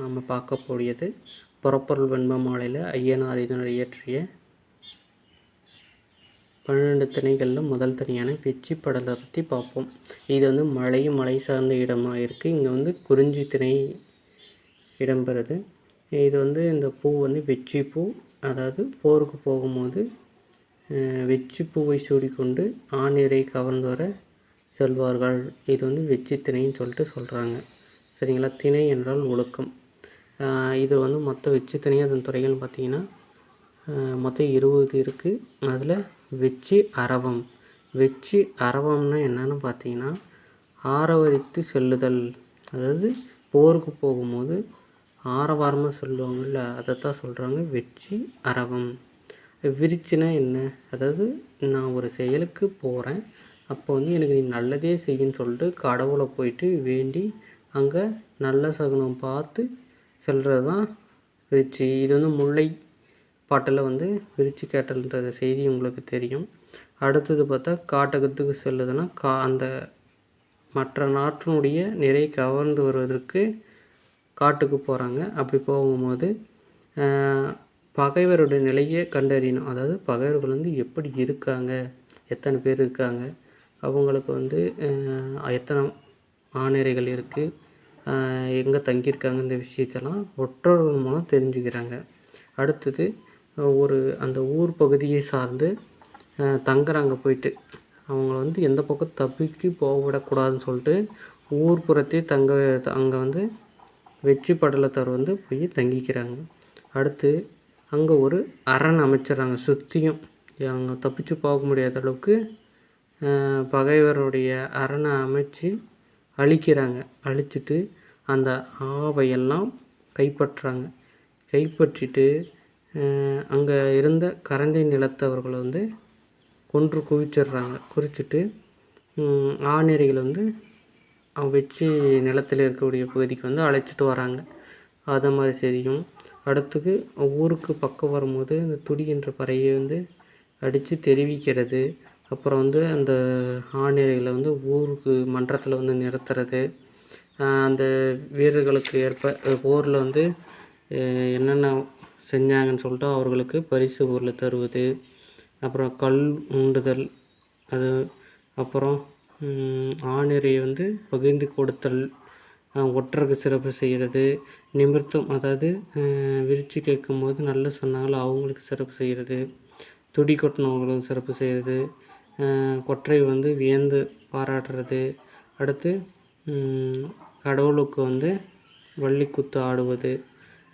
நம்ம பார்க்கக்கூடியது. புறப்பொருள் வெண்ப மாலையில் ஐயனார் இதனை இயற்றிய பன்னெண்டு திணைகளில் முதல் தனியான வெச்சி படலை பற்றி பார்ப்போம். இது வந்து மலையும் மலை சார்ந்த இடமாக இருக்குது இங்கே வந்து குறிஞ்சி திணை இடம்பெறுது. இது வந்து இந்த பூ வந்து வெச்சி பூ. அதாவது போருக்கு போகும்போது வெச்சி பூவை சூடிக்கொண்டு ஆணிரை கவர்ந்து வர செல்வார்கள். இது வந்து வெச்சி திணைன்னு சொல்லிட்டு சொல்கிறாங்க சரிங்களா? திணை என்றால் ஒழுக்கம். இது வந்து மொத்த வெச்சு தனியாக அதன் துறைகள்னு பார்த்தீங்கன்னா மொத்தம் இருபது இருக்குது அதில் வெச்சி அரவம். வெச்சி அரவம்னா என்னென்னு பார்த்தீங்கன்னா ஆரவரித்து செல்லுதல். அதாவது போருக்கு போகும்போது ஆரவாரமாக சொல்லுவாங்கள்ல அதைத்தான் சொல்கிறாங்க வெச்சி அரவம். விரிச்சினா என்ன? அதாவது நான் ஒரு செயலுக்கு போகிறேன் அப்போ வந்து எனக்கு நீ நல்லதே செய்யுன்னு சொல்லிட்டு கடவுளை போயிட்டு வேண்டி அங்கே நல்ல சகுனம் பார்த்து செல்கிறது தான் விரிச்சி. இது வந்து முல்லை பாட்டில் வந்து விரிச்சு கேட்டல்ன்ற செய்தி உங்களுக்கு தெரியும். அடுத்தது பார்த்தா காட்டகத்துக்கு செல்லுதுன்னா கா அந்த மற்ற நாட்டினுடைய நிறை கவர்ந்து வருவதற்கு காட்டுக்கு போகிறாங்க அப்படி போகும்போது பகைவருடைய நிலையை கண்டறியணும். அதாவது பகைவர்கள் வந்து எப்படி இருக்காங்க? எத்தனை பேர் இருக்காங்க? அவங்களுக்கு வந்து எத்தனை ஆணிரைகள் இருக்குது எங்கே தங்கியிருக்காங்க இந்த விஷயத்தெல்லாம் ஒற்றர்கள் மூலம் தெரிஞ்சுக்கிறாங்க. அடுத்தது ஒரு அந்த ஊர் பகுதியை சார்ந்து தங்குறாங்க போயிட்டு. அவங்கள வந்து எந்த பக்கம் தப்பிக்கு போக விடக்கூடாதுன்னு சொல்லிட்டு ஊர்ப்புறத்தே தங்க அங்கே வந்து வெற்றி படலத்தார் வந்து போய் தங்கிக்கிறாங்க. அடுத்து அங்கே ஒரு அரண் அமைச்சிடுறாங்க சுற்றியும் அவங்க தப்பிச்சு போக முடியாத அளவுக்கு பகைவருடைய அரணை அமைச்சு அழிக்கிறாங்க. அழிச்சிட்டு அந்த ஆவையெல்லாம் கைப்பற்றுறாங்க கைப்பற்றிட்டு அங்கே இருந்த கரந்தை நிலத்தவர்களை வந்து கொன்று குவிச்சிடுறாங்க. குறிச்சிட்டு ஆநெறிகளை வந்து அவங்க வச்சு நிலத்தில் இருக்கக்கூடிய பகுதிக்கு வந்து அழைச்சிட்டு வராங்க. அதை மாதிரி செய்தியும் அடுத்துக்கு ஊருக்கு பக்கம் வரும்போது இந்த துடி என்ற பறையை வந்து அடித்து தெரிவிக்கிறது. அப்புறம் வந்து அந்த ஆணிரைகளை வந்து ஊருக்கு மன்றத்தில் வந்து நிறுத்துறது. அந்த வீரர்களுக்கு ஏற்ப போரில் வந்து என்னென்ன செஞ்சாங்கன்னு சொல்லிட்டு அவர்களுக்கு பரிசு பொருள் தருவது. அப்புறம் கல் உண்டுதல் அது அப்புறம் ஆணிரையை வந்து பகிர்ந்து கொடுத்தல் ஒற்றருக்கு சிறப்பு செய்கிறது நிமிர்த்தம் அதாவது அஹ், விரிச்சு கேட்கும்போது நல்ல சொன்னாங்களோ அவங்களுக்கு சிறப்பு செய்கிறது துடி கொட்டினவங்களும் சிறப்பு செய்கிறது கொற்றை வந்து வியந்து பாராட்டுறது. அடுத்து கடவுளுக்கு வந்து வள்ளிக்குத்து ஆடுவது.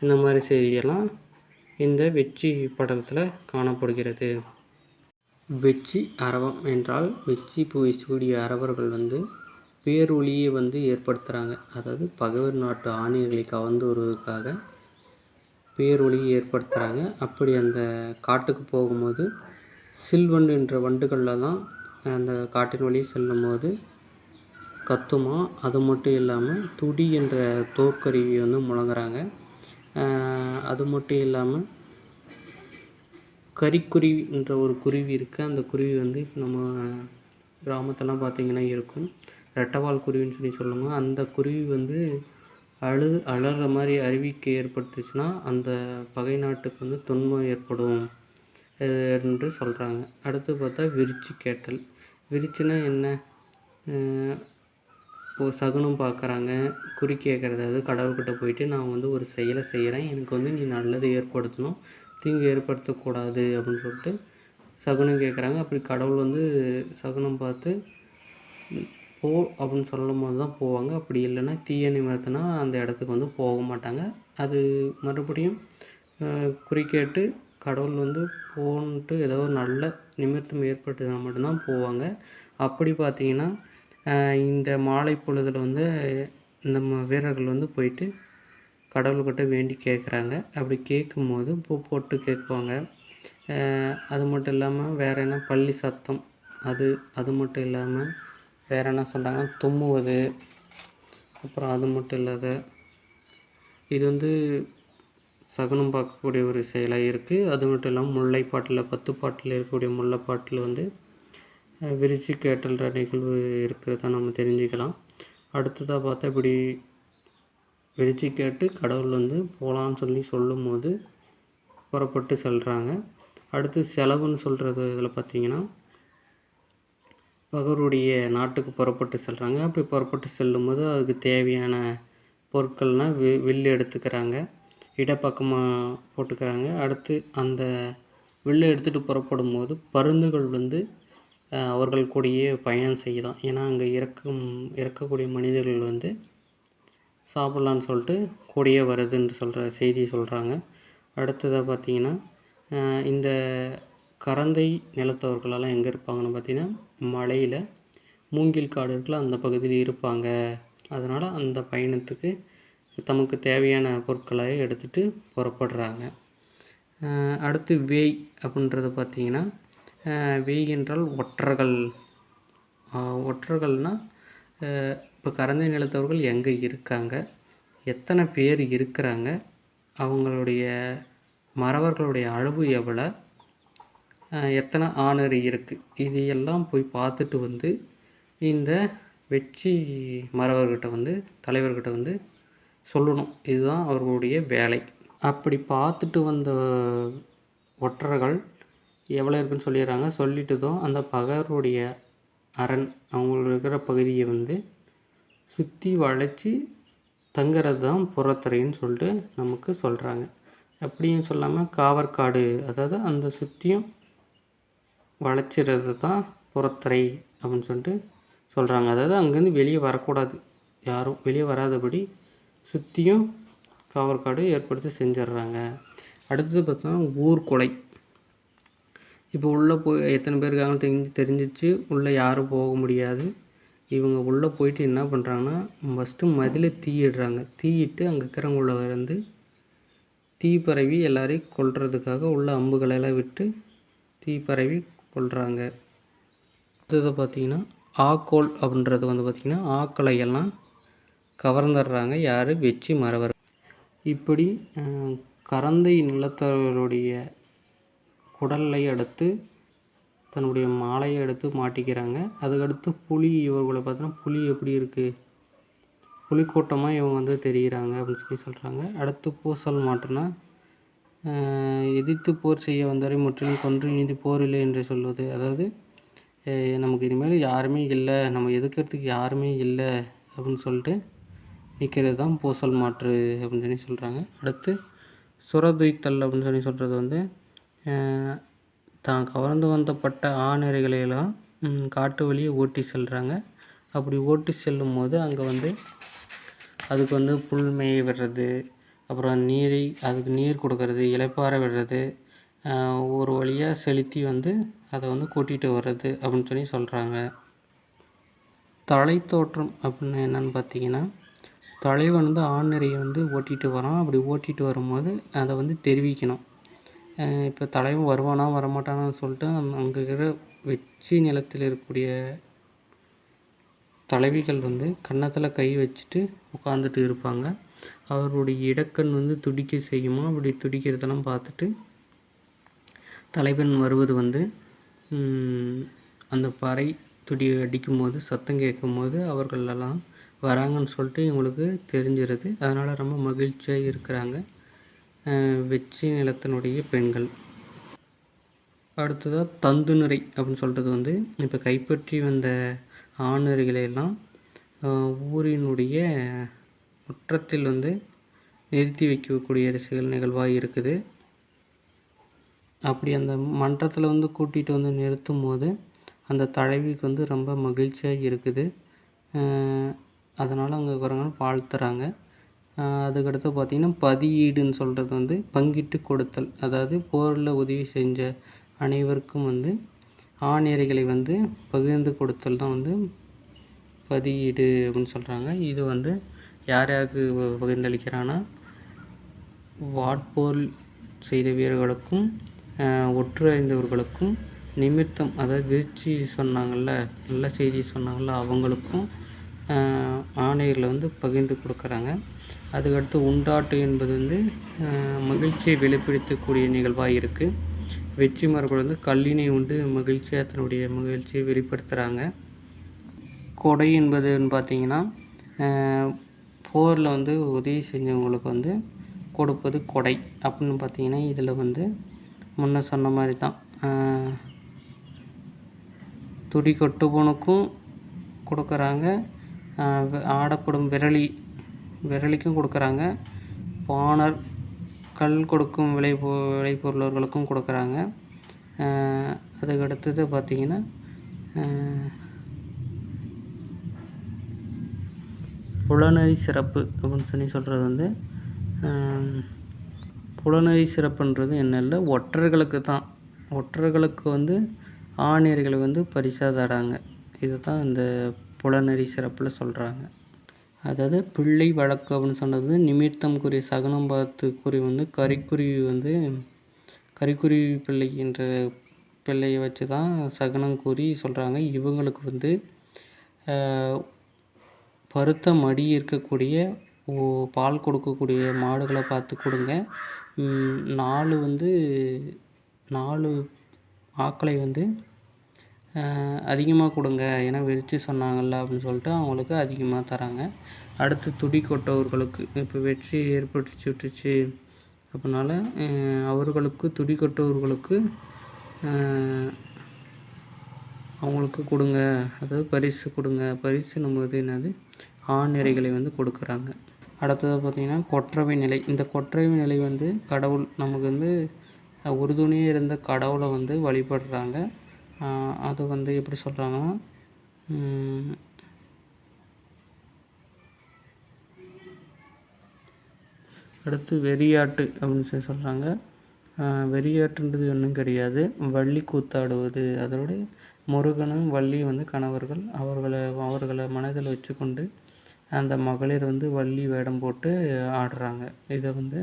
இந்த மாதிரி செய்தியெல்லாம் இந்த வெற்றி படலத்தில் காணப்படுகிறது. வெச்சி அரவம் என்றால் வெச்சி பூவை சூடிய அரவர்கள் வந்து பேரொளியை வந்து ஏற்படுத்துகிறாங்க அதாவது பகைவர் நாட்டு ஆணையர்களை கவர்ந்து வருவதற்காக பேரொளியை ஏற்படுத்துகிறாங்க அப்படி அந்த காட்டுக்கு போகும்போது சில்வண்டு என்ற வண்டுகளில் தான் அந்த காட்டின் வழியே செல்லும்போது கத்துமா அது மட்டும் இல்லாமல் துடி என்ற தோற்கருவி வந்து முழங்குறாங்க. அது மட்டும் இல்லாமல் கரிக்குருவி என்ற ஒரு குருவி இருக்குது அந்த குருவி வந்து நம்ம கிராமத்தெல்லாம் பார்த்திங்கன்னா இருக்கும். ரெட்டவால் குருவின்னு சொல்லி சொல்லுவாங்க. அந்த குருவி வந்து அழு அழற மாதிரி அறிவிக்கை ஏற்படுத்துச்சுன்னா அந்த பகை நாட்டுக்கு வந்து துன்பம் ஏற்படும். என்று சொல்கிறாங்க அடுத்து பார்த்தா விரிச்சு கேட்டல். விரிச்சுன்னா என்ன? இப்போது சகுனம் பார்க்குறாங்க குறி கேட்குறது அதாவது கடவுள்கிட்ட போயிட்டு நான் வந்து ஒரு செயலை செய்கிறேன் எனக்கு வந்து நீ நல்லது ஏற்படுத்தணும். தீங்கு ஏற்படுத்தக்கூடாது அப்படின்னு சொல்லிட்டு சகுனம் கேட்குறாங்க அப்படி கடவுள் வந்து சகுனம் பார்த்து போ அப்படின்னு சொல்லும் போது தான் போவாங்க. அப்படி இல்லைன்னா தீய நிமிர்த்தினா அந்த இடத்துக்கு வந்து போக மாட்டாங்க. அது மறுபடியும் குறி கேட்டு கடவுள் வந்து போன்ட்டு ஏதோ ஒரு நல்ல நிமித்தம் ஏற்பட்டுனா மட்டும்தான் போவாங்க. அப்படி பார்த்தீங்கன்னா இந்த மாலை பொழுதில் வந்து இந்த ம- வீரர்கள் வந்து போயிட்டு கடவுள்கிட்ட வேண்டி கேட்குறாங்க அப்படி கேட்கும்போது பூ போட்டு கேட்குவாங்க அது மட்டும் இல்லாமல் வேறு என்ன பள்ளி சத்தம் அது அது மட்டும் இல்லாமல் வேறு என்ன சொல்கிறாங்கன்னா தும்முவது அப்புறம் அது மட்டும் இல்லாத இது வந்து சகுனம் பார்க்கக்கூடிய ஒரு செயலாக இருக்குது அது மட்டும் இல்லாமல் முல்லைப்பாட்டில் பத்து பாட்டில் இருக்கக்கூடிய முல்லைப்பாட்டில் வந்து விரிச்சு கேட்டல்ற நிகழ்வு இருக்கிறத நம்ம தெரிஞ்சுக்கலாம். அடுத்ததாக பார்த்தா இப்படி விரிச்சு கேட்டு கடவுள் வந்து போகலான்னு சொல்லி சொல்லும்போது புறப்பட்டு செல்கிறாங்க அடுத்து செலவுன்னு சொல்கிறது இதில் பார்த்தீங்கன்னா பகருடைய நாட்டுக்கு புறப்பட்டு செல்கிறாங்க அப்படி புறப்பட்டு செல்லும்போது அதுக்கு தேவையான பொருட்கள்னால் வி வில் எடுத்துக்கிறாங்க. இடப்பக்கமாக போட்டுக்கிறாங்க. அடுத்து அந்த வில்லை எடுத்துகிட்டு புறப்படும் போது பருந்துகள் வந்து அவர்கள் கூடயே பயணம் செய்யலாம். ஏன்னா அங்கே இறக்கும் இறக்கக்கூடிய மனிதர்கள் வந்து சாப்பிட்லான்னு சொல்லிட்டு கூடயே வருதுன்னு சொல்கிற செய்தி சொல்கிறாங்க அடுத்ததாக பார்த்தீங்கன்னா இந்த கரந்தை நிலத்தவர்களெல்லாம் எங்கே இருப்பாங்கன்னு பார்த்திங்கன்னா மலையில் மூங்கில் காடு இருக்குல்ல அந்த பகுதியில் இருப்பாங்க. அதனால் அந்த பயணத்துக்கு தமக்கு தேவையான பொருட்களை எடுத்துகிட்டு புறப்படுறாங்க. அடுத்து வேய் அப்படின்றது பார்த்திங்கன்னா வேய் என்றால் ஒற்றர்கள். ஒற்றர்கள்னால் இப்போ கரந்தை நிலத்தவர்கள் எங்கே இருக்காங்க? எத்தனை பேர் இருக்கிறாங்க? அவங்களுடைய மறவர்களுடைய அளவு எவ்வளோ எத்தனை ஆணரி இருக்குது இது எல்லாம் போய் பார்த்துட்டு வந்து இந்த வெச்சி மறவர்கிட்ட வந்து தலைவர்கிட்ட வந்து சொல்லணும். இதுதான் அவர்களுடைய வேலை. அப்படி பார்த்துட்டு வந்த ஒற்றர்கள் எவ்வளோ இருக்குன்னு சொல்லிடுறாங்க. சொல்லிட்டதும் அந்த பகருடைய அரண் அவங்களுக்கு இருக்கிற பகுதியை வந்து சுற்றி வளைச்சி தங்குறது தான் புறத்துறைன்னு சொல்லிட்டு நமக்கு சொல்கிறாங்க அப்படியும் சொல்லாமல் காவற்காடு அதாவது அந்த சுற்றியும் வளைச்சிறது தான் புறத்துறை அப்படின்னு சொல்லிட்டு சொல்கிறாங்க அதாவது அங்கேருந்து வெளியே வரக்கூடாது. யாரும் வெளியே வராதபடி சுற்றியும் காவற்காடு ஏற்படுத்தி செஞ்சிடுறாங்க அடுத்தது பார்த்தோம்னா ஊர் கொலை. இப்போ உள்ளே போய் எத்தனை பேர் இருக்காங்கன்னு தெரிஞ்சு தெரிஞ்சிச்சு. உள்ளே யாரும் போக முடியாது. இவங்க உள்ளே போயிட்டு என்ன பண்ணுறாங்கன்னா ஃபஸ்ட்டு மதிலை தீயிடுறாங்க தீயிட்டு அங்கே இருக்கிறவங்கள வந்து தீ பரவி எல்லாரையும் கொல்றதுக்காக உள்ள அம்புகளெல்லாம் விட்டு தீ பரவி கொள்கிறாங்க அடுத்தது பார்த்திங்கன்னா ஆக்கோல் அப்படின்றது வந்து பார்த்திங்கன்னா ஆக்களையெல்லாம் கவர்ந்துடுறாங்க யார்? வெச்சி மறவர். இப்படி கரந்தை நிலத்தவர்களுடைய குடலை அடுத்து தன்னுடைய மாலையை எடுத்து மாட்டிக்கிறாங்க. அதுக்கடுத்து புலி இவர்களை பார்த்தோன்னா புலி எப்படி இருக்குது புலிக்கூட்டமாக இவங்க வந்து தெரிகிறாங்க அப்படின்னு சொல்லி சொல்கிறாங்க அடுத்து பூசல் மாட்டுனா எதிர்த்து போர் செய்ய வந்தவரை முற்றிலும் கொன்று நீதி போர் இல்லை என்று சொல்வது. அதாவது நமக்கு இனிமேல் யாருமே இல்லை. நம்ம எதுக்கிறதுக்கு யாருமே இல்லை அப்படின்னு சொல்லிட்டு நிற்கிறது தான் பூசல் மாற்று அப்படின்னு சொல்லி சொல்கிறாங்க அடுத்து சுரதுய்த்தல் அப்படின்னு சொல்லி சொல்கிறது வந்து தான் கவர்ந்து வந்தப்பட்ட ஆணிறைகளையெல்லாம் காட்டு வழியே ஓட்டி செல்கிறாங்க அப்படி ஓட்டி செல்லும் போது அங்கே வந்து அதுக்கு வந்து புல் மேய விடுறது அப்புறம் நீரை அதுக்கு நீர் கொடுக்கறது இலைப்பாறை விடுறது ஒரு வழியாக செலுத்தி வந்து அதை வந்து கூட்டிகிட்டு வர்றது அப்படின்னு சொல்லி சொல்கிறாங்க தலை தோற்றம் அப்படின்னு என்னென்னு பார்த்தீங்கன்னா தலைவன் வந்து ஆண்நெறியை வந்து ஓட்டிகிட்டு வரான். அப்படி ஓட்டிகிட்டு வரும்போது அதை வந்து தெரிவிக்கணும். இப்போ தலைவன் வருவானா வரமாட்டானான்னு சொல்லிட்டு அங்கே இருக்கிற வெச்சி நிலத்தில் இருக்கக்கூடிய தலைவிகள் வந்து கன்னத்தில் கை வச்சுட்டு உட்காந்துட்டு இருப்பாங்க. அவருடைய இடக்கண் வந்து துடிக்க செய்யுமா? அப்படி துடிக்கிறதெல்லாம் பார்த்துட்டு தலைவன் வருவது வந்து அந்த பறை துடி அடிக்கும்போது சத்தம் கேட்கும்போது அவர்களெல்லாம் வராங்கன்னு சொல்லிட்டு இவங்களுக்கு தெரிஞ்சிருது. அதனால் ரொம்ப மகிழ்ச்சியாக இருக்கிறாங்க. வெச்சி நிலத்தினுடைய பெண்கள். அடுத்ததாக தந்துநிறை அப்படின்னு சொல்கிறது வந்து இப்போ கைப்பற்றி வந்த ஆணுரைகளையெல்லாம் ஊரினுடைய முற்றத்தில் வந்து நிறுத்தி வைக்கக்கூடிய சில நிகழ்வாக இருக்குது. அப்படி அந்த மன்றத்தில் வந்து கூட்டிகிட்டு வந்து நிறுத்தும் போது அந்த தலைவிக்கு வந்து ரொம்ப மகிழ்ச்சியாக இருக்குது. அதனால் அங்கே இருக்கிறவங்க வாழ்த்துறாங்க. அதுக்கடுத்து பார்த்திங்கன்னா பதியீடுன்னு சொல்கிறது வந்து பங்கிட்டு கொடுத்தல். அதாவது போரில் உதவி செஞ்ச அனைவருக்கும் வந்து ஆணிரைகளை வந்து பகிர்ந்து கொடுத்தல் தான் வந்து பதியீடு அப்படின்னு சொல்கிறாங்க இது வந்து யார் யாருக்கு பகிர்ந்தளிக்கிறான்னா வாட்போர் செய்த வீரர்களுக்கும் ஒற்று அறிந்தவர்களுக்கும் நிமித்தம் அதாவது விருச்சி சொன்னாங்கள்ல நல்ல செய்தி சொன்னாங்கள்ல அவங்களுக்கும் ஆணையர்களை வந்து பகிர்ந்து கொடுக்குறாங்க. அதுக்கடுத்து உண்டாட்டு என்பது வந்து மகிழ்ச்சியை வெளிப்படுத்தக்கூடிய நிகழ்வாக இருக்குது வெற்றி மரபுகள் வந்து கல்லினை உண்டு மகிழ்ச்சியாக தன்னுடைய மகிழ்ச்சியை வெளிப்படுத்துகிறாங்க கொடை என்பதுன்னு பார்த்தீங்கன்னா போரில் வந்து உதவி செஞ்சவங்களுக்கு வந்து கொடுப்பது கொடை அப்படின்னு பார்த்தீங்கன்னா இதில் வந்து முன்ன சொன்ன மாதிரி தான். துடி கொட்டுபவனுக்கும் கொடுக்குறாங்க. ஆடப்படும் விரலி விரலிக்கும் கொடுக்குறாங்க. பானர் கல் கொடுக்கும் விளை பொ விளைபொருளர்களுக்கும் கொடுக்குறாங்க. அதுக்கு அடுத்தது பார்த்திங்கன்னா புலனறி சிறப்பு அப்படின்னு சொல்லி சொல்கிறது வந்து புலனறி சிறப்புன்றது என்ன இல்லை ஒற்றர்களுக்கு தான். ஒற்றர்களுக்கு வந்து ஆணியர்களை வந்து பரிசாக தராங்க இது தான் இந்த புலனறி சிறப்பில் சொல்கிறாங்க அதாவது பிள்ளை வழக்கு அப்படின்னு சொன்னது நிமித்தம் கூறிய சகனம் பார்த்து கூறி வந்து கரிக்குருவி வந்து கரிக்குருவி பிள்ளை என்ற பிள்ளையை வச்சு தான் சகனம் கூறி சொல்கிறாங்க இவங்களுக்கு வந்து பருத்த மடி இருக்கக்கூடிய ஓ பால் கொடுக்கக்கூடிய மாடுகளை பார்த்து கொடுங்க. நாலு வந்து நாலு ஆக்களை வந்து அதிகமாக கொடுங்க ஏன்னா விரித்து சொன்னாங்கள்ல அப்படின்னு சொல்லிட்டு அவங்களுக்கு அதிகமாக தராங்க. அடுத்து துடி கொட்டவர்களுக்கு இப்போ வெற்றி ஏற்பட்டுச்சு விட்டுச்சு அப்படினால அவர்களுக்கு துடி கொட்டவர்களுக்கு அவங்களுக்கு கொடுங்க அதாவது பரிசு கொடுங்க. பரிசு நம்ம என்னது? ஆண் நிறைகளை வந்து கொடுக்குறாங்க. அடுத்தது பார்த்திங்கன்னா கொற்றவை நிலை. இந்த கொற்றவை நிலை வந்து கடவுள் நமக்கு வந்து உறுதுணையாக இருந்த கடவுளை வந்து வழிபடுறாங்க. அது வந்து எப்படி சொல்கிறாங்கன்னா அடுத்து வெறியாட்டு அப்படின்னு சொல்லி சொல்கிறாங்க வெறியாட்டுன்றது ஒன்றும் கிடையாது. வள்ளி கூத்தாடுவது. அதோட முருகனும் வள்ளியும் வந்து கணவர்கள். அவர்களை அவர்களை மனதில் வச்சுக்கொண்டு அந்த மகளிர் வந்து வள்ளி வேடம் போட்டு ஆடுறாங்க. இதை வந்து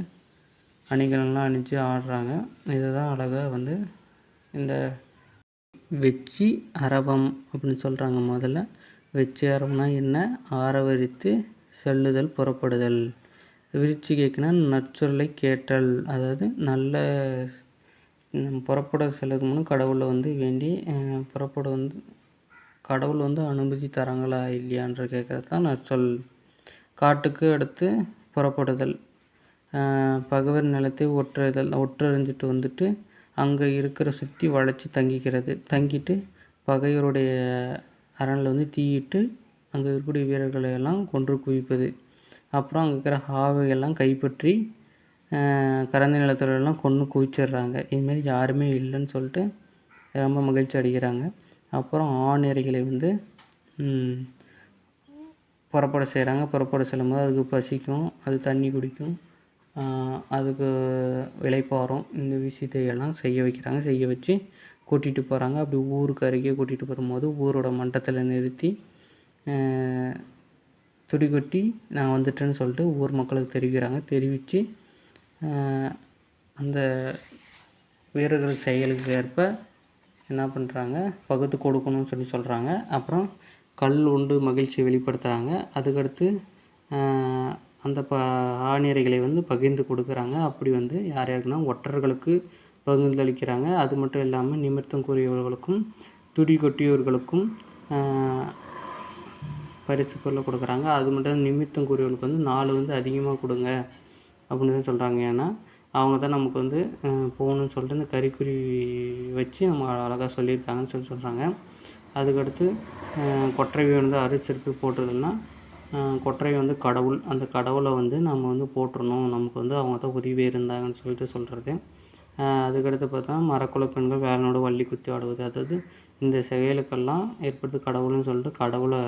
அணிகலன்லாம் அணிஞ்சு ஆடுறாங்க. இதை தான் அழகாக வந்து இந்த வெச்சி அரவம் அப்படின்னு சொல்கிறாங்க முதல்ல. வெச்சி அரவம்னா என்ன? ஆரவரித்து செல்லுதல் புறப்படுதல். விரிச்சி கேட்குனா நற்சொல்லை கேட்டல். அதாவது நல்ல புறப்பட செல்லுக்கு முன்னே கடவுளை வந்து வேண்டி புறப்பட வந்து கடவுள் வந்து அனுமதி தராங்களா இல்லையான்ற கேட்குறது தான் நற்சொல். காட்டுக்கு அடுத்து புறப்படுதல். பகவர் நிலத்தை ஒற்றுதல் ஒற்றறிஞ்சிட்டு வந்துட்டு அங்கே இருக்கிற சுற்றி வளைச்சி தங்கிக்கிறது. தங்கிட்டு பகைவருடைய அரணில் வந்து தீயிட்டு அங்கே இருக்கக்கூடிய வீரர்களை எல்லாம் கொன்று குவிப்பது. அப்புறம் அங்கே இருக்கிற ஹாவையெல்லாம் கைப்பற்றி கரந்த நிலத்துலலாம் கொன்று குவிச்சிடுறாங்க. இதுமாரி யாருமே இல்லைன்னு சொல்லிட்டு ரொம்ப மகிழ்ச்சி அடைகிறாங்க அப்புறம் ஆணிரைகளை வந்து புறப்பட செய்கிறாங்க புறப்பட செல்லும்போது அதுக்கு பசிக்கும் அது தண்ணி குடிக்கும். அதுக்கு இளைப்பாறும். இந்த விஷயத்தை எல்லாம் செய்ய வைக்கிறாங்க. செய்ய வச்சு கூட்டிகிட்டு போகிறாங்க அப்படி ஊருக்கு அருகே கூட்டிகிட்டு போகும்போது ஊரோட மன்றத்தில் நிறுத்தி துடி கொட்டி நான் வந்துட்டேன்னு சொல்லிட்டு ஊர் மக்களுக்கு தெரிவிக்கிறாங்க. தெரிவித்து அந்த வீரர்கள் செயலுக்கு ஏற்ப என்ன பண்ணுறாங்க பகுத்து கொடுக்கணும்னு சொல்லி சொல்கிறாங்க அப்புறம் கல் உண்டு மகிழ்ச்சியை வெளிப்படுத்துகிறாங்க அதுக்கடுத்து அந்த ப ஆணிரைகளை வந்து பகிர்ந்து கொடுக்குறாங்க. அப்படி வந்து யார் யாருக்குன்னா ஒற்றர்களுக்கு பகிர்ந்தளிக்கிறாங்க. அது மட்டும் இல்லாமல் நிமித்தம் கூறியவர்களுக்கும் துடி கொட்டியவர்களுக்கும் பரிசு பொருளை கொடுக்குறாங்க. அது மட்டும் நிமித்தம் கூறியவர்களுக்கு வந்து நாலு வந்து அதிகமாக கொடுங்க அப்படின்னு சொல்கிறாங்க ஏன்னா அவங்க தான் நமக்கு வந்து போகணுன்னு சொல்லிட்டு இந்த கறிக்குறி வச்சு நம்ம அழகாக சொல்லியிருக்காங்கன்னு சொல்லி சொல்கிறாங்க அதுக்கடுத்து கொற்றை வந்து அரிசிற்கு போட்டதுன்னா கொற்றை வந்து கடவுள் அந்த கடவுளை வந்து நம்ம வந்து போற்றணும். நமக்கு வந்து அவங்க தான் உதவி இருந்தாங்கன்னு சொல்லிட்டு சொல்கிறது அதுக்கடுத்து பார்த்தா மரக்குல பெண்கள் வேலனோடு வள்ளி குத்தி ஆடுவது. அதாவது இந்த செயலுக்கெல்லாம் ஏற்படுத்து கடவுள்னு சொல்லிட்டு கடவுளை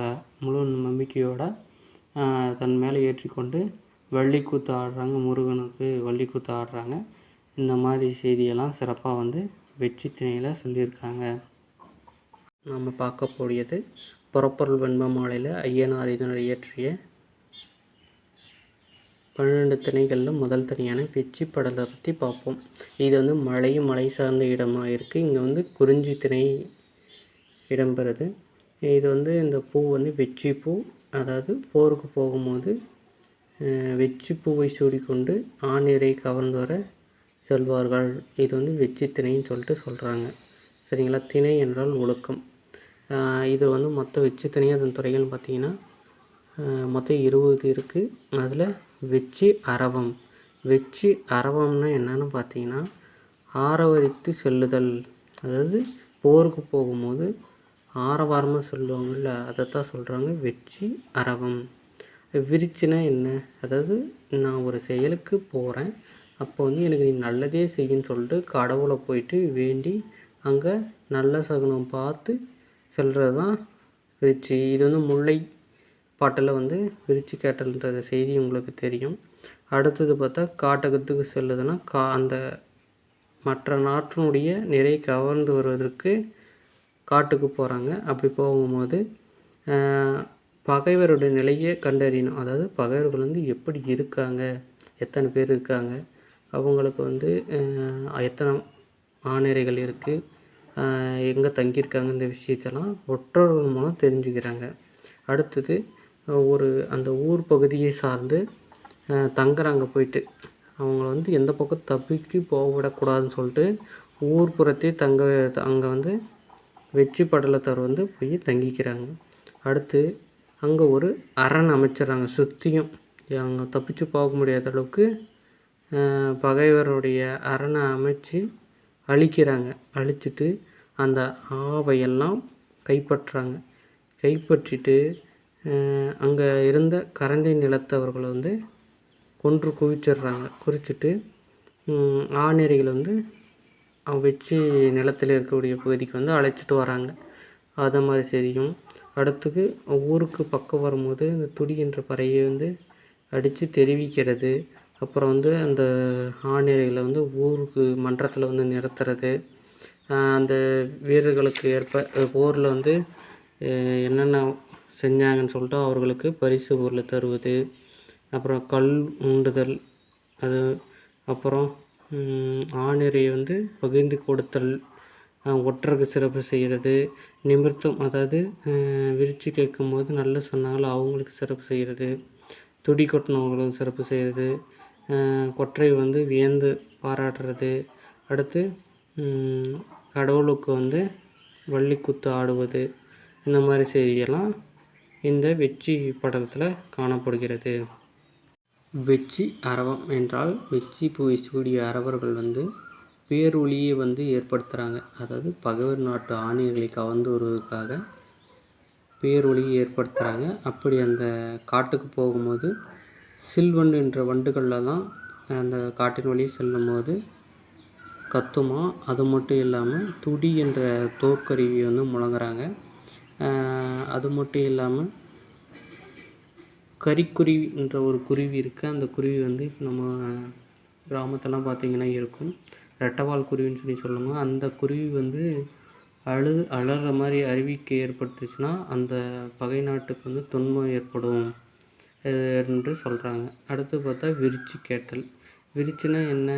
முழு நம்பிக்கையோட தன் மேலே ஏற்றிக்கொண்டு வள்ளிக்கூத்து ஆடுறாங்க. முருகனுக்கு வள்ளிக்கூத்து ஆடுறாங்க. இந்த மாதிரி செய்தியெல்லாம் சிறப்பாக வந்து வெற்றி திணையில் சொல்லியிருக்காங்க. நம்ம பார்க்கக்கூடியது புறப்பொருள் வெண்ப மாலையில் ஐயனார் இதனர் இயற்றிய பன்னெண்டு திணைகளில் முதல் தனியான பிச்சி படலை பற்றி பார்ப்போம். இது வந்து மலையும் மலை சார்ந்த இடமாக இருக்குது இங்கே வந்து குறிஞ்சி திணை இடம்பெறுது. இது வந்து இந்த பூ வந்து வெச்சி பூ. அதாவது போருக்கு போகும்போது வெச்சி பூவை சூடிக்கொண்டு ஆணிரை கவர்ந்து வர செல்வார்கள். இது வந்து வெச்சி திணைன்னு சொல்லிட்டு சொல்கிறாங்க சரிங்களா? திணை என்றால் ஒழுக்கம். இது வந்து மொத்த வச்சு திணை அதன் துறைகள்னு பார்த்தீங்கன்னா மொத்தம் இருபது இருக்குது அதில் வெச்சு அரவம். வெச்சு அரவம்னா என்னன்னு பார்த்தீங்கன்னா ஆரவரித்து செல்லுதல். அதாவது போருக்கு போகும்போது ஆரவாரமாக சொல்லுவாங்கள்ல அதை தான் சொல்கிறாங்க வெச்சு அரவம். விரிச்சுனா என்ன? அதாவது நான் ஒரு செயலுக்கு போகிறேன் அப்போ வந்து எனக்கு நீ நல்லதே செய்யுன்னு சொல்லிட்டு கடவுளை போயிட்டு வேண்டி அங்கே நல்ல சகுனம் பார்த்து செல்கிறது தான் விரிச்சி. இது வந்து முல்லை பாட்டில் வந்து விரிச்சி கேட்டல்ன்ற செய்தி உங்களுக்கு தெரியும். அடுத்தது பார்த்தா காட்டகத்துக்கு செல்லுதுன்னா கா அந்த மற்ற நாட்டினுடைய நிறை கவர்ந்து வருவதற்கு காட்டுக்கு போகிறாங்க அப்படி போகும்போது பகைவருடைய நிலையை கண்டறியணும். அதாவது பகைவர்கள் வந்து எப்படி இருக்காங்க? எத்தனை பேர் இருக்காங்க? அவங்களுக்கு வந்து எத்தனை ஆணிரைகள் இருக்குது எங்கே தங்கியிருக்காங்க இந்த விஷயத்தெல்லாம் ஒற்றர்கள் மூலம் தெரிஞ்சுக்கிறாங்க. அடுத்தது ஒரு அந்த ஊர் பகுதியை சார்ந்து தங்குறாங்க போயிட்டு. அவங்கள வந்து எந்த பக்கம் தப்பிக்கு போக விடக்கூடாதுன்னு சொல்லிட்டு ஊர் புறத்தே தங்க அங்கே வந்து வெற்றி படலத்தார் வந்து போய் தங்கிக்கிறாங்க. அடுத்து அங்கே ஒரு அரண் அமைச்சிடுறாங்க சுற்றியும் அவங்க தப்பிச்சு போக முடியாத அளவுக்கு பகைவருடைய அரணை அமைச்சு அழிக்கிறாங்க. அழிச்சிட்டு அந்த ஆவையெல்லாம் கைப்பற்றுறாங்க கைப்பற்றிட்டு அங்கே இருந்த கரந்தை நிலத்தவர்களை வந்து கொன்று குவிச்சிடுறாங்க. குறிச்சிட்டு ஆநெறிகளை வந்து வச்சு நிலத்தில் இருக்கக்கூடிய பகுதிக்கு வந்து அழைச்சிட்டு வராங்க. அதை மாதிரி செய்தியும் அடுத்துக்கு ஊருக்கு பக்கம் வரும்போது இந்த துடி என்ற பறையை வந்து அடித்து தெரிவிக்கிறது. அப்புறம் வந்து அந்த ஆணிரைகளை வந்து ஊருக்கு மன்றத்தில் வந்து நிறுத்துறது. அந்த வீரர்களுக்கு ஏற்ப போரில் வந்து என்னென்ன செஞ்சாங்கன்னு சொல்லிட்டு அவர்களுக்கு பரிசு பொருளை தருவது அப்புறம் கல் உண்டுதல் அது அப்புறம் ஆணிரையை வந்து பகிர்ந்து கொடுத்தல் ஒற்றருக்கு சிறப்பு செய்கிறது நிமிர்த்தம் அதாவது விரித்து கேட்கும்போது நல்ல சொன்னாங்களோ அவங்களுக்கு சிறப்பு செய்கிறது துடி கொட்டினவங்களும் சிறப்பு செய்கிறது கொற்றை வந்து வியந்து பாராட்டுறது அடுத்து கடவுளுக்கு வந்து வள்ளிக்குத்து ஆடுவது இந்த மாதிரி செய்தியெல்லாம் இந்த வெற்றி படலத்தில் காணப்படுகிறது. வெச்சி அரவம் என்றால் வெச்சி பூவை சூடிய அரவர்கள் வந்து பேரொளியை வந்து ஏற்படுத்துகிறாங்க அதாவது பகைவர் நாட்டு ஆணையர்களை கவர்ந்து வருவதற்காக பேரொளியை ஏற்படுத்துகிறாங்க அப்படி அந்த காட்டுக்கு போகும்போது சில்வண்டு என்ற வண்டுகளில் தான் அந்த காட்டின் வழியே செல்லும்போது கத்துமா? அது மட்டும் இல்லாமல் துடி என்ற தோற்கருவி வந்து முழங்குறாங்க. அது மட்டும் இல்லாமல் கறிக்குருவி என்ற ஒரு குருவி இருக்குது அந்த குருவி வந்து நம்ம கிராமத்தெல்லாம் பார்த்திங்கன்னா இருக்கும். ரெட்டவால் குருவின்னு சொல்லி சொல்லுவோம் அந்த குருவி வந்து அழு அழற மாதிரி அறிவிக்கை ஏற்படுத்துச்சுன்னா அந்த பகை நாட்டுக்கு வந்து துன்பம் ஏற்படும் என்று சொல்கிறாங்க அடுத்து பார்த்தா விரிச்சு கேட்டல். விரிச்சுனா என்ன?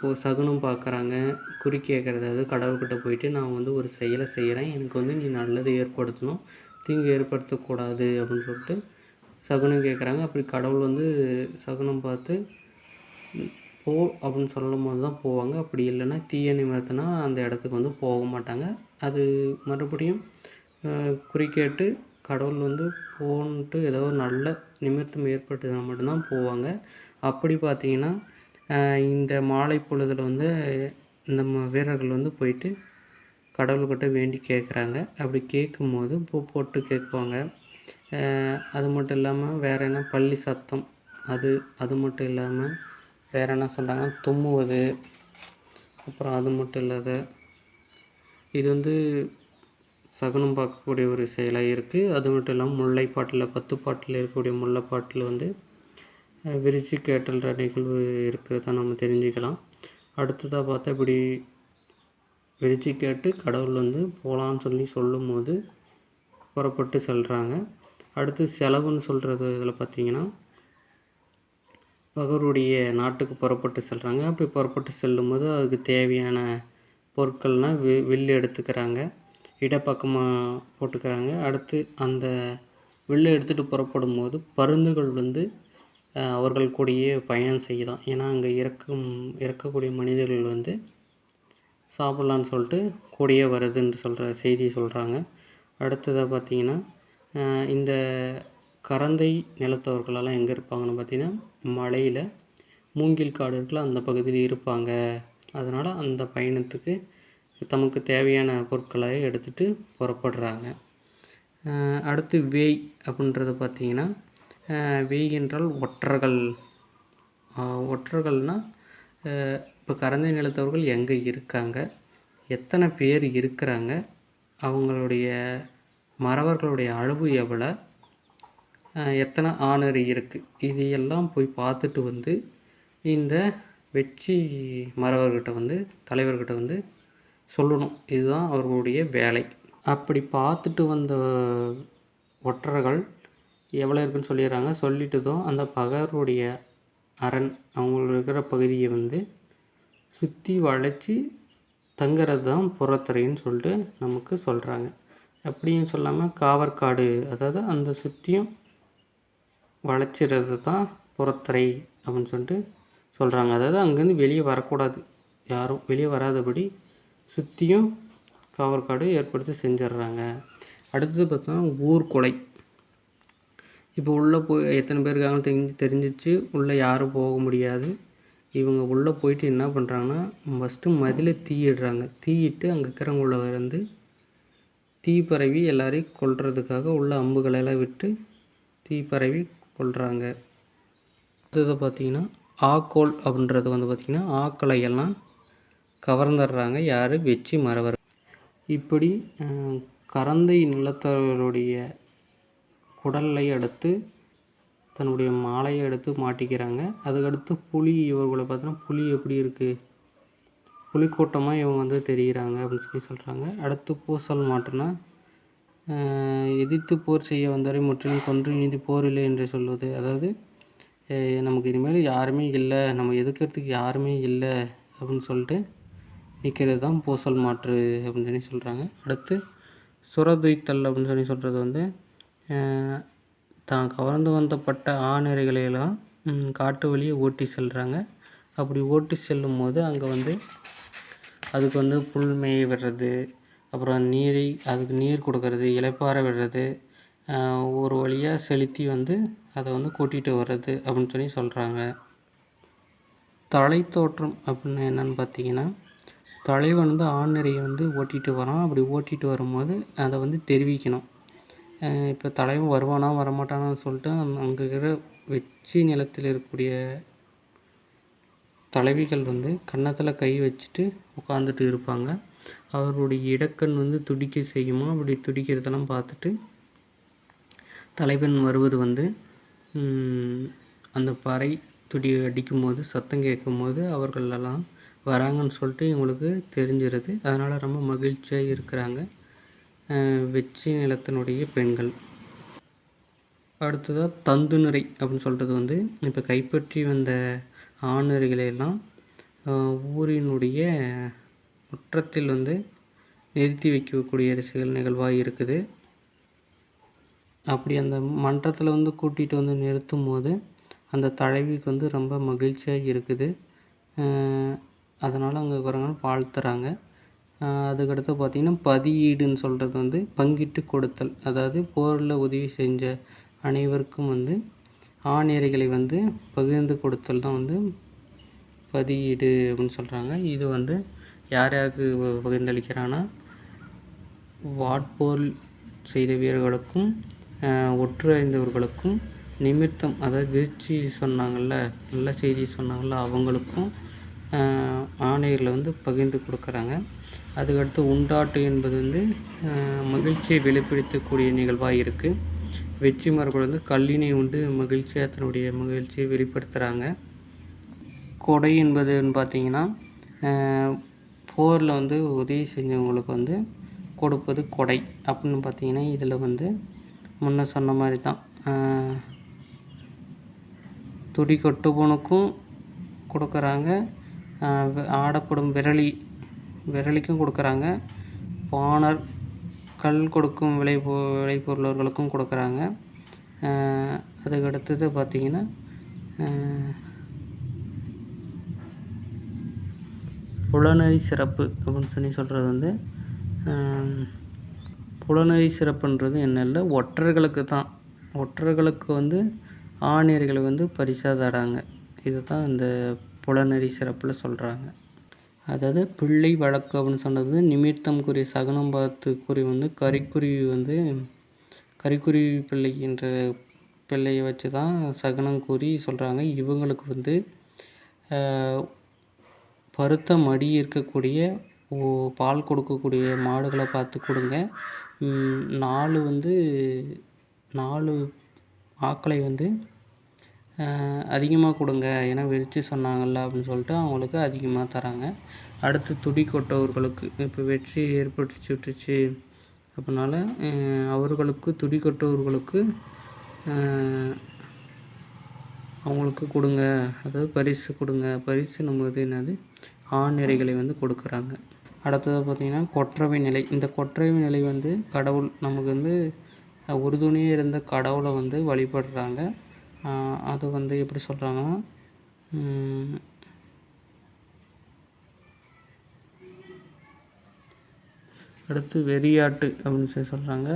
இப்போது சகுனம் பார்க்குறாங்க குறி கேட்குறது அதாவது கடவுள்கிட்ட போயிட்டு நான் வந்து ஒரு செயலை செய்கிறேன் எனக்கு வந்து நீ நல்லது ஏற்படுத்தணும் தீங்கு ஏற்படுத்தக்கூடாது அப்படின்னு சொல்லிட்டு சகுனம் கேட்குறாங்க அப்படி கடவுள் வந்து சகுனம் பார்த்து போ அப்படின்னு சொல்லும் போது தான் போவாங்க. அப்படி இல்லைன்னா தீய நிமிர்த்தினா அந்த இடத்துக்கு வந்து போக மாட்டாங்க. அது மறுபடியும் குறிக்கேட்டு கடவுள் வந்து போன்ட்டு ஏதோ நல்ல நிமித்தம் ஏற்பட்டதுனா மட்டும்தான் போவாங்க. அப்படி பார்த்தீங்கன்னா இந்த மாலை பொழுதில் வந்து நம்ம வீரர்கள் வந்து போயிட்டு கடவுள்கிட்ட வேண்டி கேட்குறாங்க அப்படி கேட்கும்போது பூ போட்டு கேட்குவாங்க அது மட்டும் இல்லாமல் வேறு என்ன பள்ளி சத்தம் அது அது மட்டும் இல்லாமல் வேறு என்ன சொல்கிறாங்கன்னா தும்முவது அப்புறம் அது மட்டும் இல்லாத இது வந்து சகுனம் பார்க்கக்கூடிய ஒரு செயலாக இருக்குது அது மட்டும் இல்லாமல் முல்லைப்பாட்டில் பத்து பாட்டில் இருக்கக்கூடிய முல்லைப்பாட்டில் வந்து விரிச்சு கேட்டல்ற நிகழ்வு இருக்கிறத நம்ம தெரிஞ்சுக்கலாம். அடுத்ததாக பார்த்தா இப்படி விரிச்சு கேட்டு கடவுள் வந்து போகலான்னு சொல்லி சொல்லும்போது புறப்பட்டு செல்கிறாங்க அடுத்து செலவுன்னு சொல்கிறது இதில் பார்த்திங்கன்னா பகவருடைய நாட்டுக்கு புறப்பட்டு செல்கிறாங்க அப்படி புறப்பட்டு செல்லும்போது அதுக்கு தேவையான பொருட்கள்னால் வி வில்லு எடுத்துக்கிறாங்க. இடப்பக்கமாக போட்டுக்கிறாங்க. அடுத்து அந்த வில்லு எடுத்துகிட்டு புறப்படும் போது பருந்துகள் வந்து அவர்கள் கூடயே பயணம் செய்யலாம் ஏன்னா அங்கே இறக்கும் இறக்கக்கூடிய மனிதர்கள் வந்து சாப்பிட்லான்னு சொல்லிட்டு கூடயே வருதுன்னு சொல்கிற செய்தியை சொல்கிறாங்க அடுத்ததாக பார்த்தீங்கன்னா இந்த கரந்தை நிலத்தவர்களெல்லாம் எங்கே இருப்பாங்கன்னு பார்த்திங்கன்னா மலையில் மூங்கில் காடு இருக்குல்ல அந்த பகுதியில் இருப்பாங்க. அதனால் அந்த பயணத்துக்கு தமக்கு தேவையான பொருட்களை எடுத்துகிட்டு புறப்படுறாங்க. அடுத்து வேய் அப்படின்றது பார்த்திங்கன்னா வேய் என்றால் ஒற்றர்கள். ஒற்றர்கள்னால் இப்போ கரந்தை நிலத்தவர்கள் எங்கே இருக்காங்க? எத்தனை பேர் இருக்கிறாங்க? அவங்களுடைய மறவர்களுடைய அளவு எவ்வளோ? எத்தனை ஆணரி இருக்குது இது எல்லாம் போய் பார்த்துட்டு வந்து இந்த வெற்றி மறவர்கிட்ட வந்து தலைவர்கிட்ட வந்து சொல்லணும். இதுதான் அவர்களுடைய வேலை. அப்படி பார்த்துட்டு வந்த ஒற்றர்கள் எவ்வளோ இருக்குன்னு சொல்லிடுறாங்க. சொல்லிட்டதும் அந்த பகருடைய அரண் அவங்க இருக்கிற பகுதியை வந்து சுற்றி வளைச்சி தங்குறது தான் புறத்துறைன்னு சொல்லிட்டு நமக்கு சொல்கிறாங்க அப்படியும் சொல்லாமல் காவற்காடு அதாவது அந்த சுற்றியும் வளைச்சிறது தான் புறத்துறை அப்படின்னு சொல்லிட்டு சொல்கிறாங்க அதாவது அங்கேருந்து வெளியே வரக்கூடாது. யாரும் வெளியே வராதபடி சுற்றியும் காவற்காடு ஏற்படுத்தி செஞ்சிடுறாங்க. அடுத்தது பார்த்தோன்னா ஊர்கொலை. இப்போ உள்ளே போய் எத்தனை பேர் இருக்காங்கன்னு தெரிஞ்சு தெரிஞ்சிச்சு. உள்ளே யாரும் போக முடியாது. இவங்க உள்ளே போயிட்டு என்ன பண்ணுறாங்கன்னா ஃபஸ்ட்டு மதிலை தீயிடுறாங்க தீயிட்டு அங்கே இருக்கிறவங்கள வந்து தீ பரவி எல்லாரையும் கொல்றதுக்காக உள்ள அம்புகளெல்லாம் விட்டு தீ பரவி கொள்கிறாங்க அடுத்தது பார்த்திங்கன்னா ஆக்கோல் அப்படின்றது வந்து பார்த்திங்கன்னா ஆக்களை எல்லாம் கவர்ந்துடுறாங்க. யார்? வெச்சி மறவர் இப்படி கரந்தை நிலத்தவர்களுடைய குடலை எடுத்து தன்னுடைய மாலையை எடுத்து மாட்டிக்கிறாங்க. அதுக்கடுத்து புலி இவர்களை பார்த்தோன்னா புலி எப்படி இருக்குது புலிக்கூட்டமாக இவங்க வந்து தெரிகிறாங்க அப்படின்னு சொல்லி சொல்கிறாங்க அடுத்து பூசல் மாட்டுனா எதிர்த்து போர் செய்ய வந்தவரை முற்றிலும் கொன்று நீதி போர் இல்லை என்று சொல்வது. அதாவது நமக்கு இனிமேல் யாருமே இல்லை நம்ம எதுக்கிறதுக்கு யாருமே இல்லை அப்படின்னு சொல்லிட்டு நிற்கிறது தான் பூசல் மாற்று அப்படின்னு சொல்லி சொல்கிறாங்க அடுத்து சுரதுய்த்தல் அப்படின்னு சொல்லி சொல்கிறது வந்து தான் கவர்ந்து வந்தப்பட்ட ஆணிரைகளையெல்லாம் காட்டு வழியே ஓட்டி செல்கிறாங்க அப்படி ஓட்டி செல்லும் போது அங்கே வந்து அதுக்கு வந்து புல் மேய விடுறது அப்புறம் நீரை அதுக்கு நீர் கொடுக்கறது இளைப்பாற விடுறது ஒரு வழியாக செலுத்தி வந்து அதை வந்து கூட்டிகிட்டு வர்றது அப்படின்னு சொல்லி சொல்கிறாங்க தலை தோற்றம் அப்படின்னு என்னென்னு பார்த்தீங்கன்னா தலைவன் வந்து ஆண்நெறியை வந்து ஓட்டிகிட்டு வரான். அப்படி ஓட்டிகிட்டு வரும்போது அதை வந்து தெரிவிக்கணும். இப்போ தலைவன் வருவானா வரமாட்டானான்னு சொல்லிட்டு அங்கே இருக்கிற வெச்சி நிலத்தில் இருக்கக்கூடிய தலைவிகள் வந்து கன்னத்தில் கை வச்சுட்டு உட்காந்துட்டு இருப்பாங்க. அவருடைய இடக்கண் வந்து துடிக்க செய்யுமா? அப்படி துடிக்கிறதெல்லாம் பார்த்துட்டு தலைவன் வருவது வந்து அந்த பறை துடி அடிக்கும்போது சத்தம் கேட்கும்போது அவர்களெல்லாம் வராங்கன்னு சொல்லிட்டு இவங்களுக்கு தெரிஞ்சிருது. அதனால் ரொம்ப மகிழ்ச்சியாக இருக்கிறாங்க. வெற்றி நிலத்தினுடைய பெண்கள். அடுத்ததாக தந்துநிறை அப்படின்னு சொல்கிறது வந்து இப்போ கைப்பற்றி வந்த ஆணுரைகளையெல்லாம் ஊரினுடைய முற்றத்தில் வந்து நிறுத்தி வைக்கக்கூடிய அரசுகள் நிகழ்வாக இருக்குது. அப்படி அந்த மன்றத்தில் வந்து கூட்டிகிட்டு வந்து நிறுத்தும் போது அந்த தலைவிக்கு வந்து ரொம்ப மகிழ்ச்சியாக இருக்குது. அதனால் அங்கே இருக்கிறவங்க வாழ்த்துறாங்க. அதுக்கடுத்து பார்த்திங்கன்னா பதியீடுன்னு சொல்கிறது வந்து பங்கிட்டு கொடுத்தல். அதாவது போரில் உதவி செஞ்ச அனைவருக்கும் வந்து ஆணிரைகளை வந்து பகிர்ந்து கொடுத்தல் தான் வந்து பதியீடு அப்படின்னு சொல்கிறாங்க இது வந்து யார் யாருக்கு பகிர்ந்தளிக்கிறான்னா வாட்போர் செய்த வீரர்களுக்கும் ஒற்று அறிந்தவர்களுக்கும் நிமித்தம் அதாவது வீழ்ச்சி சொன்னாங்கள்ல நல்ல செய்தி சொன்னாங்கள்ல அவங்களுக்கும் ஆணையர்களை வந்து பகிர்ந்து கொடுக்குறாங்க. அதுக்கடுத்து உண்டாட்டு என்பது வந்து மகிழ்ச்சியை வெளிப்படுத்தக்கூடிய நிகழ்வாக இருக்குது வெற்றி மரபு வந்து கல்லினை உண்டு மகிழ்ச்சியாக தன்னுடைய மகிழ்ச்சியை வெளிப்படுத்துகிறாங்க கொடை என்பதுன்னு பார்த்தீங்கன்னா போரில் வந்து உதவி செஞ்சவங்களுக்கு வந்து கொடுப்பது கொடை அப்படின்னு பார்த்தீங்கன்னா இதில் வந்து முன்ன சொன்ன மாதிரி தான் துடி கொட்டுபவனுக்கும் கொடுக்குறாங்க ஆடப்படும் விரலி விரலிக்கும் கொடுக்குறாங்க. பாணர் கல் கொடுக்கும் விளை பொ விளைபொருளர்களுக்கும் கொடுக்குறாங்க. அதுக்கு அடுத்தது பார்த்திங்கன்னா புலனறி சிறப்பு அப்படின்னு சொல்லி சொல்கிறது வந்து புலனறி சிறப்புன்றது என்ன இல்லை ஒற்றர்களுக்கு தான். ஒற்றர்களுக்கு வந்து ஆணியர்களை வந்து பரிசாக தராங்க. இது தான் இந்த புலனறி சிறப்பில் சொல்கிறாங்க அதாவது பிள்ளை வழக்கு அப்படின்னு சொன்னது நிமித்தம் கூறிய சகுனம் பார்த்து கூறி வந்து கரிக்குருவி வந்து கரிக்குருவி பிள்ளை என்ற பிள்ளையை வச்சு தான் சகுனம் கூறி சொல்கிறாங்க இவங்களுக்கு வந்து பருத்த மடி இருக்கக்கூடிய ஓ பால் கொடுக்கக்கூடிய மாடுகளை பார்த்து கொடுங்க. நாலு வந்து நாலு ஆக்களை வந்து அதிகமாக கொடுங்க ஏன்னா விரித்து சொன்னாங்கள்ல அப்படின்னு சொல்லிட்டு அவங்களுக்கு அதிகமாக தராங்க. அடுத்து துடி கொட்டவர்களுக்கு இப்போ வெற்றி ஏற்பட்டுச்சு விட்டுச்சு அப்படினால அவர்களுக்கு துடி கொட்டவர்களுக்கு அவங்களுக்கு கொடுங்க. அதாவது பரிசு கொடுங்க. பரிசு நம்ம இது என்னது? ஆண் நிறைகளை வந்து கொடுக்குறாங்க. அடுத்தது பார்த்திங்கன்னா கொற்றவை நிலை. இந்த கொற்றவை நிலை வந்து கடவுள் நமக்கு வந்து உறுதுணையாக இருந்த கடவுளை வந்து வழிபடுறாங்க. அது வந்து எப்படி சொல்கிறாங்கன்னா அடுத்து வெறியாட்டு அப்படின்னு சொல்லி சொல்கிறாங்க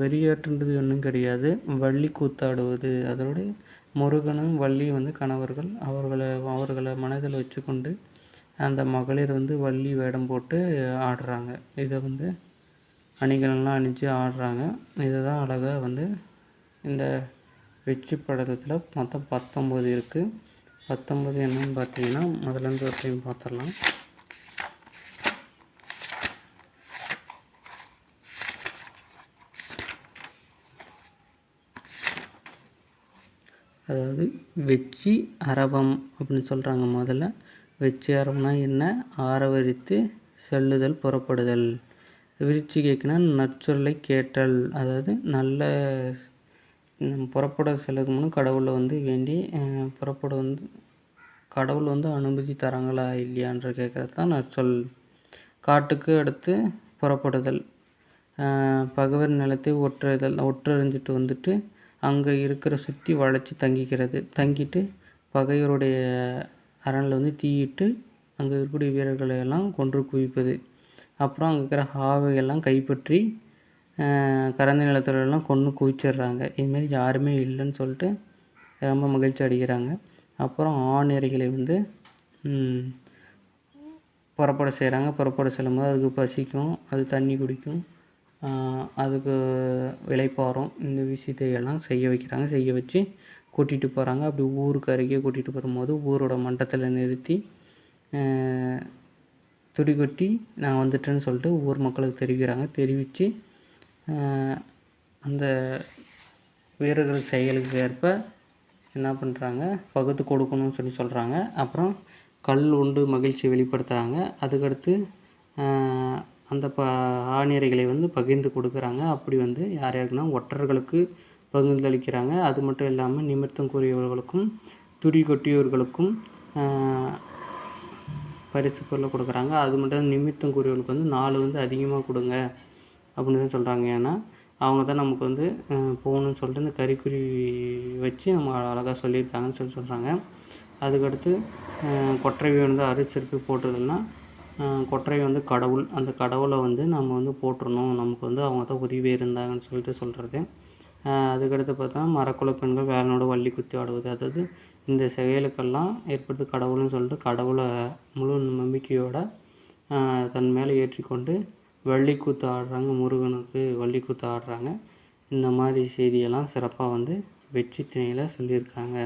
வெறியாட்டுன்றது ஒன்றும் கிடையாது. வள்ளி கூத்தாடுவது அதோடைய முருகனும் வள்ளி வந்து கணவர்கள். அவர்களை அவர்களை மனதில் வச்சுக்கொண்டு அந்த மகளிர் வந்து வள்ளி வேடம் போட்டு ஆடுறாங்க. இதை வந்து அணிகலன்லாம் அணிஞ்சு ஆடுறாங்க. இதை தான் அழகாக வந்து இந்த வெற்றி படத்தில் மொத்தம் பத்தொம்போது இருக்குது பத்தொம்போது என்னன்னு பார்த்தீங்கன்னா முதலேருந்து ஒரு டைம் பார்த்துடலாம் அதாவது வெச்சி அரவம் அப்படின்னு சொல்கிறாங்க முதல்ல. வெச்சி அரவம்னா என்ன? ஆரவரித்து செல்லுதல் புறப்படுதல். விரிச்சி கேட்குனா நற்சொல்லை கேட்டல். அதாவது நல்ல புறப்பட செல்லுக்கு முன்னே கடவுளை வந்து வேண்டி புறப்பட வந்து கடவுள் வந்து அனுமதி தராங்களா இல்லையான்ற கேட்குறது தான் நற்சொல் காட்டுக்கு அடுத்து புறப்படுதல். பகவர் நிலத்தை ஒற்றுதல் ஒற்றறிஞ்சிட்டு வந்துட்டு அங்கே இருக்கிற சுற்றி வளைச்சி தங்கிக்கிறது. தங்கிட்டு பகைவருடைய அரணில் வந்து தீயிட்டு அங்கே இருக்கக்கூடிய வீரர்களை எல்லாம் கொன்று குவிப்பது. அப்புறம் அங்கே இருக்கிற ஆவையெல்லாம் கைப்பற்றி கரந்த நிலத்துலலாம் கொன்று குவிச்சிடுறாங்க. இதுமாரி யாருமே இல்லைன்னு சொல்லிட்டு ரொம்ப மகிழ்ச்சி அடைகிறாங்க அப்புறம் ஆணிரைகளை வந்து புறப்பட செய்கிறாங்க புறப்பட செல்லும்போது அதுக்கு பசிக்கும் அது தண்ணி குடிக்கும் அதுக்கு இளைப்பாறும் இந்த விஷயத்தையெல்லாம் செய்ய வைக்கிறாங்க. செய்ய வச்சு கூட்டிகிட்டு போகிறாங்க அப்படி ஊருக்கு அருகே கூட்டிகிட்டு போகும்போது ஊரோட மண்டத்தில் நிறுத்தி துடி கொட்டி நான் வந்துட்டேன்னு சொல்லிட்டு ஊர் மக்களுக்கு தெரிவிக்கிறாங்க. தெரிவித்து அந்த வீரர்கள் செயலுக்கு ஏற்ப என்ன பண்ணுறாங்க பகுத்து கொடுக்கணும்னு சொல்லி சொல்கிறாங்க அப்புறம் கல் உண்டு மகிழ்ச்சியை வெளிப்படுத்துகிறாங்க அதுக்கடுத்து அந்த ப ஆணியரைகளை வந்து பகிர்ந்து கொடுக்குறாங்க. அப்படி வந்து யார் யாருக்குன்னா ஒற்றர்களுக்கு பகிர்ந்தளிக்கிறாங்க அது மட்டும் இல்லாமல் நிமித்தம் கூறியவர்களுக்கும் துடி கொட்டியவர்களுக்கும் பரிசு பொருளை கொடுக்குறாங்க. அது மட்டும் நிமித்தம் கூறியவர்களுக்கு வந்து நாலு வந்து அதிகமாக கொடுங்க. அப்படின்னு சொல்கிறாங்க ஏன்னா அவங்க தான் நமக்கு வந்து போகணுன்னு சொல்லிட்டு இந்த கறிக்குருவி வச்சு நம்ம அழகாக சொல்லியிருக்காங்கன்னு சொல்லி சொல்கிறாங்க அதுக்கடுத்து கொற்றவை வந்து அரிசிறுப்பி போட்டதுன்னா கொற்றை வந்து கடவுள். அந்த கடவுளை வந்து நம்ம வந்து போட்டுடணும் நமக்கு வந்து அவங்க தான் உதவி இருந்தாங்கன்னு சொல்லிட்டு சொல்கிறது அதுக்கடுத்து பார்த்தா மரக்குல பெண்கள் வேலனோட வள்ளி குத்தி ஆடுவது. அதாவது இந்த செயலுக்கெல்லாம் ஏற்படுத்து கடவுள்னு சொல்லிட்டு கடவுளை முழு நம்பிக்கையோட தன் மேலே ஏற்றிக்கொண்டு வள்ளிக்கூத்து ஆடுறாங்க முருகனுக்கு வள்ளிக்கூத்து ஆடுறாங்க. இந்த மாதிரி செய்தியெல்லாம் சிறப்பாக வந்து வெற்றி திணையில் சொல்லியிருக்காங்க.